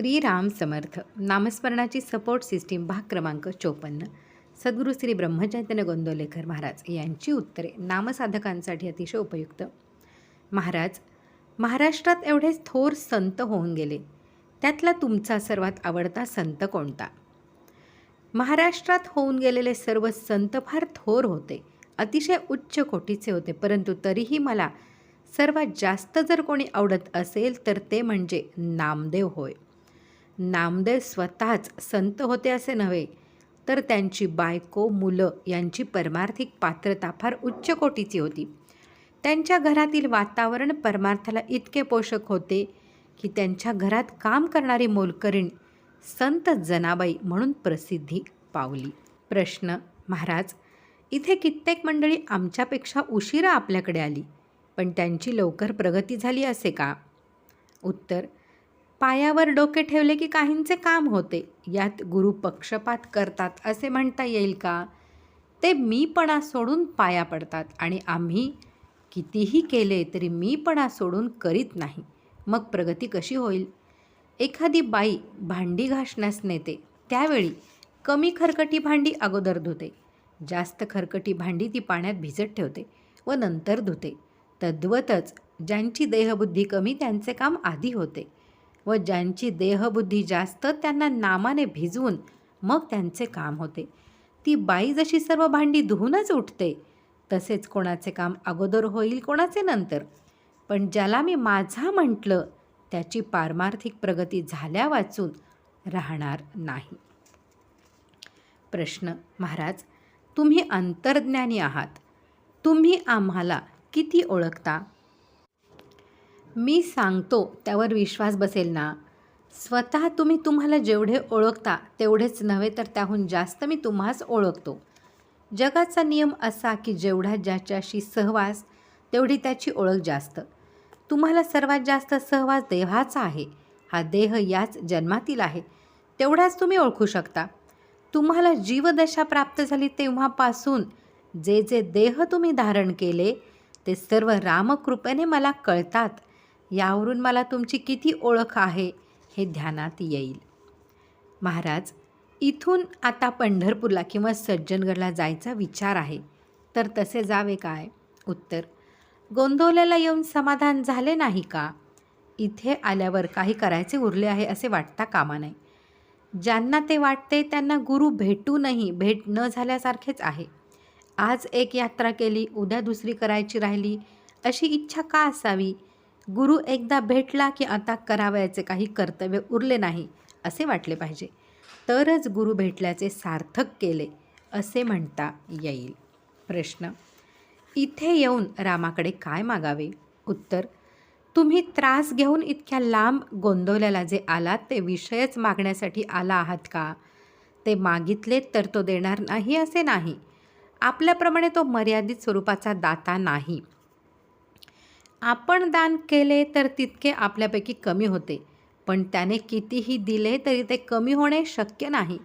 श्रीराम समर्थ नामस्मरणाची support system भाग क्रमांक चोपन्न. सद्गुरू श्री ब्रह्मचैतन्य गोंदोलेकर महाराज यांची उत्तरे नामसाधकांसाठी अतिशय उपयुक्त. महाराज महाराष्ट्रात एवढे थोर संत होऊन गेले. त्यातला तुमचा सर्वात आवडता संत कोणता? महाराष्ट्रात होऊन गेलेले सर्व संत फार थोर होते अतिशय उच्च कोटीचे होते परंतु तरीही मला सर्वात जास्त जर कोणी आवडत असेल तर ते म्हणजे नामदेव होय. नामदेव स्वतःच संत होते असे नव्हे तर त्यांची बायको मुलं यांची परमार्थिक पात्रता फार उच्च कोटीची होती. त्यांच्या घरातील वातावरण परमार्थाला इतके पोषक होते की त्यांच्या घरात काम करणारी मोलकरीण संत जनाबाई म्हणून प्रसिद्धी पावली. प्रश्न महाराज इथे कित्येक मंडळी आमच्यापेक्षा उशिरा आपल्याकडे आली पण त्यांची लवकर प्रगती झाली असे का? उत्तर पायावर डोके ठेवले की काहींचे काम होते. यात गुरु पक्षपात करतात असे म्हणता येईल का? ते मीपणा सोडून पाया पडतात आणि आम्ही कितीही केले तरी मीपणा सोडून करीत नाही. मग प्रगती कशी होईल? एखादी बाई भांडी घासण्यास नेते. त्यावेळी कमी खरकटी भांडी अगोदर धुते. जास्त खरकटी भांडी ती पाण्यात भिजत ठेवते व नंतर धुते. तद्वतच ज्यांची देहबुद्धी कमी त्यांचे काम आधी होते. व ज्यांची देहबुद्धी जास्त त्यांना नामाने भिजवून मग त्यांचे काम होते. ती बाई जशी सर्व भांडी धुवूनच उठते तसेच कोणाचे काम अगोदर होईल कोणाचे नंतर. पण ज्याला मी माझा म्हटलं त्याची पारमार्थिक प्रगती झाल्या वाचून राहणार नाही. प्रश्न महाराज तुम्ही अंतर्ज्ञानी आहात. तुम्ही आम्हाला किती ओळखता? मी सांगतो त्यावर विश्वास बसेल ना. स्वतः तुम्ही तुम्हाला जेवढे ओळखता तेवढेच नव्हे तर त्याहून जास्त मी तुम्हास ओळखतो. जगाचा नियम असा की जेवढा ज्याच्याशी सहवास तेवढी त्याची ओळख जास्त. तुम्हाला सर्वात जास्त सहवास देहाचा आहे. हा देह याच जन्मातील आहे. तेवढाच तुम्ही ओळखू शकता. तुम्हाला जीवदशा प्राप्त झाली तेव्हापासून जे जे देह तुम्ही धारण केले ते सर्व रामकृपेने मला कळतात. यावरून मला तुमची किती ओळख आहे हे ध्यानात येईल. महाराज इथून आता पंढरपूरला किंवा सज्जनगडला जायचा विचार आहे. तर तसे जावे काय? उत्तर गोंदवल्याला येऊन समाधान झाले नाही का? इथे आल्यावर काही करायचे उरले आहे असे वाटता कामा नये. ज्यांना ते वाटते त्यांना गुरु भेटूनही भेट न झाल्यासारखेच आहे. आज एक यात्रा केली उद्या दुसरी करायची राहिली अशी इच्छा का असावी? गुरु एकदा भेटला की आता करावयाचे काही कर्तव्य उरले नाही असे वाटले पाहिजे. तरच गुरु भेटल्याचे सार्थक केले असे म्हणता येईल. प्रश्न इथे येऊन रामाकडे काय मागावे? उत्तर तुम्ही त्रास घेऊन इतक्या लांब गोंदवल्याला जे आलात ते विषयच मागण्यासाठी आला आहात का? ते मागितले तर तो देणार नाही असे नाही. आपल्याप्रमाणे तो मर्यादित स्वरूपाचा दाता नाही. आपण दान केले तर तितके आपल्यापैकी कमी होते. पण त्याने कितीही दिले तरी ते कमी होणे शक्य नाही.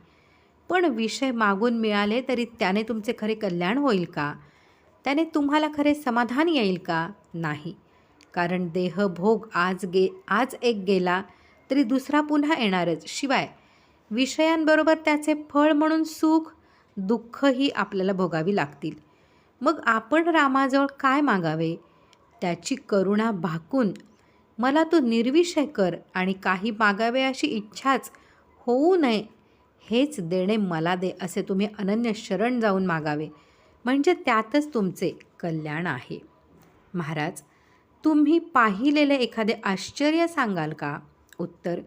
पण विषय मागून मिळाले तरी त्याने तुमचे खरे कल्याण होईल का? त्याने तुम्हाला खरे समाधान येईल का? नाही. कारण देह भोग आज गे आज एक गेला तरी दुसरा पुन्हा येणारच. शिवाय विषयांबरोबर त्याचे फळ म्हणून सुख दुःखही आपल्याला भोगावी लागतील. मग आपण रामाजवळ काय मागावे? त्याची करुणा भाकून मला तू निर्विषय कर आणि काही मागावे अशी इच्छाच होऊ नये हेच देणे मला दे असे तुम्ही अनन्य शरण जाऊन मागावे. म्हणजे त्यातच तुमचे कल्याण आहे. महाराज तुम्ही पाहिलेले एखादे आश्चर्य सांगाल का? उत्तर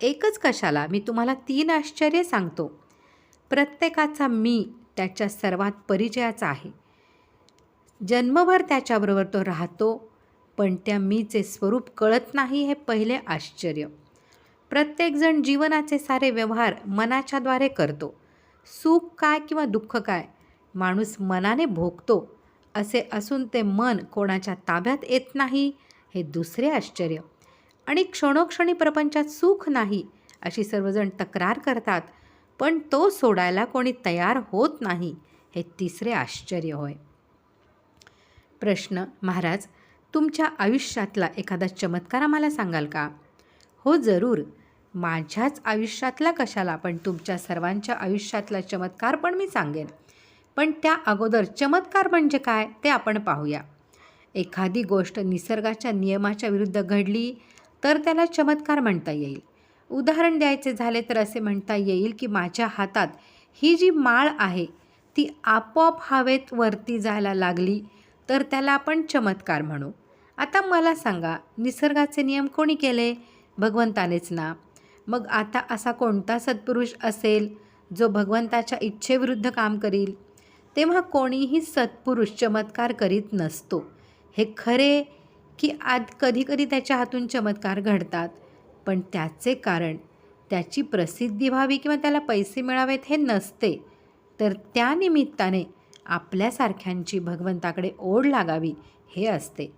एकच कशाला? मी तुम्हाला तीन आश्चर्य सांगतो. प्रत्येकाचा मी त्याच्या सर्वात परिचयाचा आहे. जन्मभर त्याच्याबरोबर तो राहतो पण त्या मीचे स्वरूप कळत नाही हे पहिले आश्चर्य. प्रत्येकजण जीवनाचे सारे व्यवहार मनाच्याद्वारे करतो. सुख काय किंवा दुःख काय माणूस मनाने भोगतो असे असून ते मन कोणाच्या ताब्यात येत नाही हे दुसरे आश्चर्य. आणि क्षणोक्षणी प्रपंचात सुख नाही अशी सर्वजण तक्रार करतात पण तो सोडायला कोणी तयार होत नाही हे तिसरे आश्चर्य होय. प्रश्न महाराज तुमच्या आयुष्यातला एखादा चमत्कार आम्हाला सांगाल का? हो जरूर. माझ्याच आयुष्यातला कशाला पण तुमच्या सर्वांच्या आयुष्यातला चमत्कार पण मी सांगेन. पण त्या अगोदर चमत्कार म्हणजे काय ते आपण पाहूया. एखादी गोष्ट निसर्गाच्या नियमाच्या विरुद्ध घडली तर त्याला चमत्कार म्हणता येईल. उदाहरण द्यायचे झाले तर असे म्हणता येईल की माझ्या हातात ही जी माळ आहे ती आपोआप हवेत वरती जायला लागली तर त्याला आपण चमत्कार म्हणू. आता मला सांगा निसर्गाचे नियम कोणी केले? भगवंतानेच ना. मग आता असा कोणता सत्पुरुष असेल जो भगवंताच्या इच्छेविरुद्ध काम करील? तेव्हा कोणीही सत्पुरुष चमत्कार करीत नसतो. हे खरे की आत कधीकधी त्याच्या हातून चमत्कार घडतात. पण त्याचे कारण त्याची प्रसिद्धी व्हावी किंवा त्याला पैसे मिळावेत हे नसते. तर त्या निमित्ताने आपल्यासारख्यांची भगवंताकडे ओढ लागावी हे असते.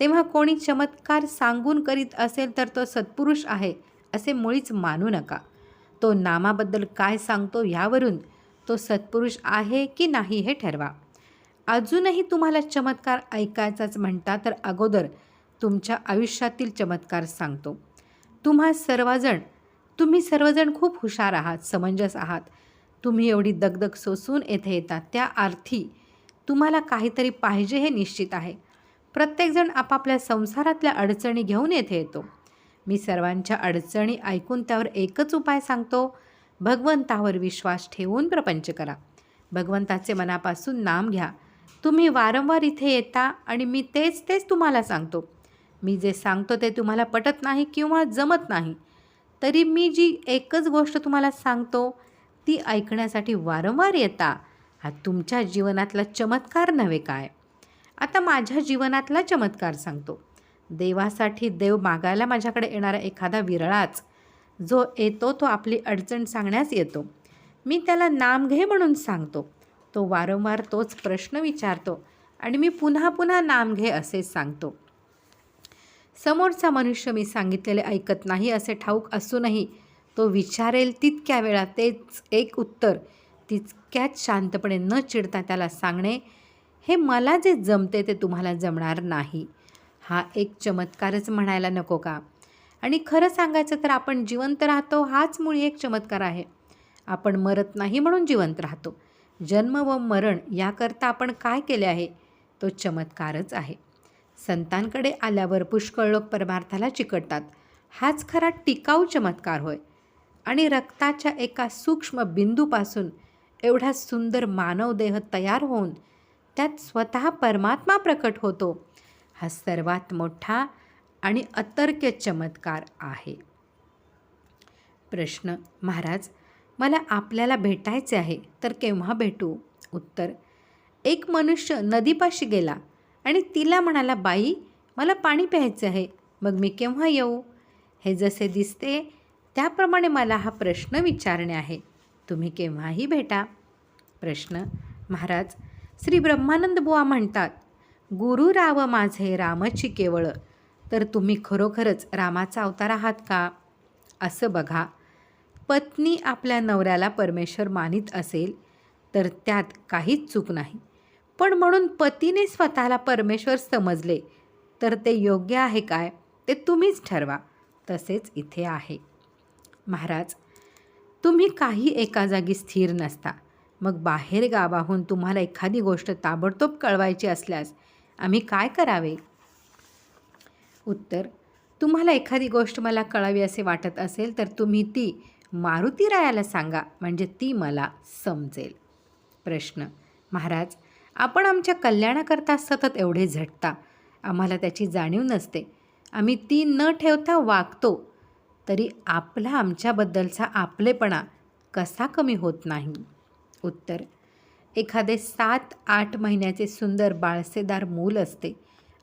तेव्हा कोणी चमत्कार सांगून करीत असेल तर तो सत्पुरुष आहे असे मुळीच मानू नका. तो नामाबद्दल काय सांगतो यावरून तो सत्पुरुष आहे की नाही हे ठरवा. अजूनही तुम्हाला चमत्कार ऐकायचाच म्हणता तर अगोदर तुमच्या आयुष्यातील चमत्कार सांगतो. तुम्हा सर्वजण तुम्ही सर्वजण खूप हुशार आहात समंजस आहात. तुम्ही एवढी दगदग सोसून येथे येतात त्या अर्थी तुम्हाला काहीतरी पाहिजे हे निश्चित आहे. प्रत्येकजण आपापल्या संसारातल्या अडचणी घेऊन येथे येतो. मी सर्वांच्या अडचणी ऐकून त्यावर एकच उपाय सांगतो. भगवंतावर विश्वास ठेवून प्रपंच करा. भगवंताचे मनापासून नाम घ्या. तुम्ही वारंवार इथे येता आणि मी तेच तेच तुम्हाला सांगतो. मी जे सांगतो ते तुम्हाला पटत नाही किंवा जमत नाही. तरी मी जी एकच गोष्ट तुम्हाला सांगतो ती ऐकण्यासाठी वारंवार येता हा तुमच्या जीवनातला चमत्कार नव्हे काय? आता माझ्या जीवनातला चमत्कार सांगतो. देवासाठी देव मागायला माझ्याकडे येणारा एखादा विरळाच जो येतो तो आपली अडचण सांगण्यास येतो. मी त्याला नाम घे म्हणून सांगतो. तो वारंवार तोच प्रश्न विचारतो आणि मी पुन्हा पुन्हा नाम घे असे सांगतो. समोरचा मनुष्य मी सांगितलेले ऐकत नाही असे ठाऊक असूनही तो विचारेल तितक्या वेळा तेच एक उत्तर. तितक्याच शांतपणे न चिडता त्याला सांगणे हे मला जे जमते ते तुम्हाला जमणार नाही हा एक चमत्कारच म्हणायला नको का? आणि खरं सांगायचं तर आपण जिवंत राहतो हाच मुळी एक चमत्कार आहे. आपण मरत नाही म्हणून जिवंत राहतो. जन्म व मरण याकरता आपण काय केले आहे? तो चमत्कारच आहे. संतांकडे आल्यावर पुष्कळ लोक परमार्थाला चिकटतात. हाच खरा टिकाऊ चमत्कार होय. आणि रक्ताच्या एका सूक्ष्म बिंदूपासून एवढा सुंदर मानवदेह तयार होऊन त्यात स्वतः परमात्मा प्रकट होतो. हा सर्वात मोठा आणि अतर्क्य चमत्कार आहे. प्रश्न महाराज मला आपल्याला भेटायचे आहे तर केव्हा भेटू? उत्तर एक मनुष्य नदीपाशी गेला आणि तिला म्हणाला बाई मला पाणी प्यायचे आहे मग मी केव्हा येऊ? हे जसे दिसते त्याप्रमाणे मला हा प्रश्न विचारणे आहे. तुम्ही केव्हाही भेटा. प्रश्न. महाराज श्री ब्रह्मानंद बुवा म्हणतात गुरु राव माझे रामची केवळ तर तुम्ही खरोखरच रामाचा अवतार आहात का? असं बघा. पत्नी आपल्या नवऱ्याला परमेश्वर मानित असेल तर त्यात काहीच चूक नाही. पण म्हणून पतीने स्वतःला परमेश्वर समजले तर ते योग्य आहे काय ते तुम्हीच ठरवा. तसेच इथे आहे. महाराज तुम्ही काही एका जागी स्थिर नसता. मग बाहेर गावाहून तुम्हाला एखादी गोष्ट ताबडतोब कळवायची असल्यास आम्ही काय करावे? उत्तर तुम्हाला एखादी गोष्ट मला कळावी असे वाटत असेल तर तुम्ही ती मारुती रायाला सांगा म्हणजे ती मला समजेल. प्रश्न महाराज आपण आमच्या कल्याणाकरता सतत एवढे झटता. आम्हाला त्याची जाणीव नसते. आम्ही ती न ठेवता वागतो. तरी आपला आमच्याबद्दलचा आपलेपणा कसा कमी होत नाही? उत्तर एखादे सात आठ महिन्याचे सुंदर बाळसेदार मूल असते.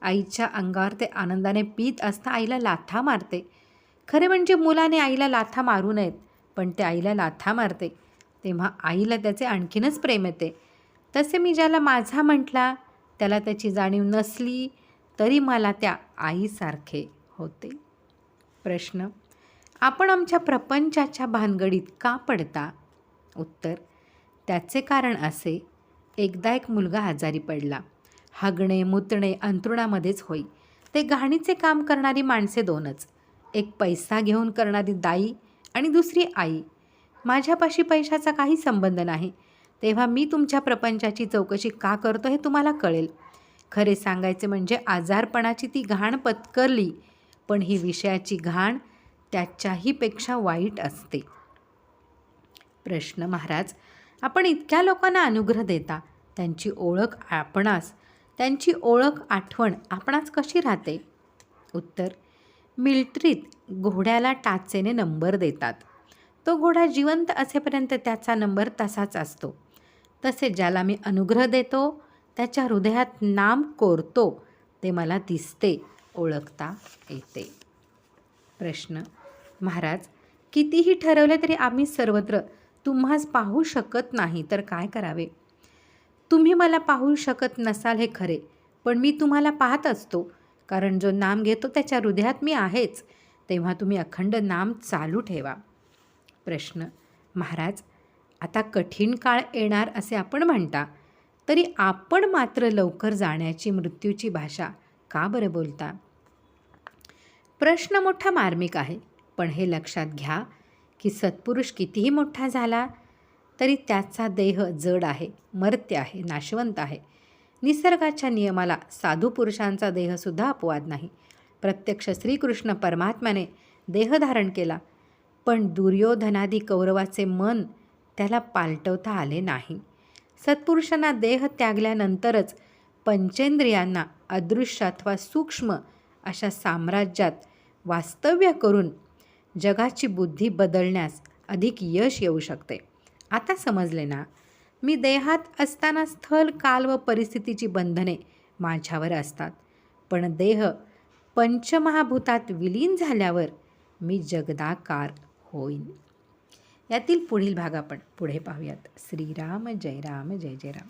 आईच्या अंगावर ते आनंदाने पीत असता आईला लाथा मारते. खरे म्हणजे मुलाने आईला लाथा मारू नयेत पण ते आईला लाथा मारते. तेव्हा आईला त्याचे आणखीनच प्रेम येते. तसे मी ज्याला माझा म्हटला त्याला त्याची जाणीव नसली तरी मला त्या आईसारखे होते. प्रश्न आपण आमच्या प्रपंचाच्या भानगडीत का पडता? उत्तर त्याचे कारण असे एकदा एक मुलगा आजारी पडला. हगणे मुतणे अंथरुणामध्येच होई. ते घाणीचे काम करणारी माणसे दोनच. एक पैसा घेऊन करणारी दाई आणि दुसरी आई. माझ्यापाशी पैशाचा काही संबंध नाही. तेव्हा मी तुमच्या प्रपंचाची चौकशी का करतो हे तुम्हाला कळेल. खरे सांगायचे म्हणजे आजारपणाची ती घाण पत्करली. पण ही विषयाची घाण त्याच्याहीपेक्षा वाईट असते. प्रश्न महाराज आपण इतक्या लोकांना अनुग्रह देता? त्यांची ओळख आपणास त्यांची ओळख आठवण आपणास कशी राहते? उत्तर मिल्ट्रीत घोड्याला टाचेने नंबर देतात. तो घोडा जिवंत असेपर्यंत त्याचा नंबर तसाच असतो. तसे ज्याला मी अनुग्रह देतो त्याच्या हृदयात नाम कोरतो ते मला दिसते ओळखता येते. प्रश्न महाराज कितीही ठरवले तरी आम्ही सर्वत्र तुम्हास पाहू शकत नाही तर काय करावे? तुम्ही मला पाहू शकत नसाल हे खरे पण मी तुम्हाला पाहत असतो कारण जो नाम घेतो त्याच्या हृदयात मी आहेच तेव्हा तुम्ही अखंड नाम चालू ठेवा. प्रश्न महाराज आता कठीण काळ येणार असे आपण म्हणता तरी आपण मात्र लवकर जाण्याची मृत्यूची भाषा का बरं बोलता? प्रश्न मोठा मार्मिक आहे. पण हे लक्षात घ्या की सत्पुरुष कितीही मोठा झाला तरी त्याचा देह जड आहे मर्त्य आहे नाशवंत आहे. निसर्गाच्या नियमाला साधू पुरुषांचा देहसुद्धा अपवाद नाही. प्रत्यक्ष श्रीकृष्ण परमात्म्याने देह धारण केला पण दुर्योधनादी कौरवाचे मन त्याला पालटवता आले नाही. सत्पुरुषांना देह त्यागल्यानंतरच पंचेंद्रियांना अदृश्य अथवा सूक्ष्म अशा साम्राज्यात वास्तव्य करून जगाची बुद्धी बदलण्यास अधिक यश येऊ शकते. आता समजले ना? मी देहात असताना स्थल काल व परिस्थितीची बंधने माझ्यावर असतात. पण देह पंचमहाभूतात विलीन झाल्यावर मी जगदाकार होईन. यातील पुढील भाग आपण पुढे पाहूयात. श्रीराम जय राम जय जय राम.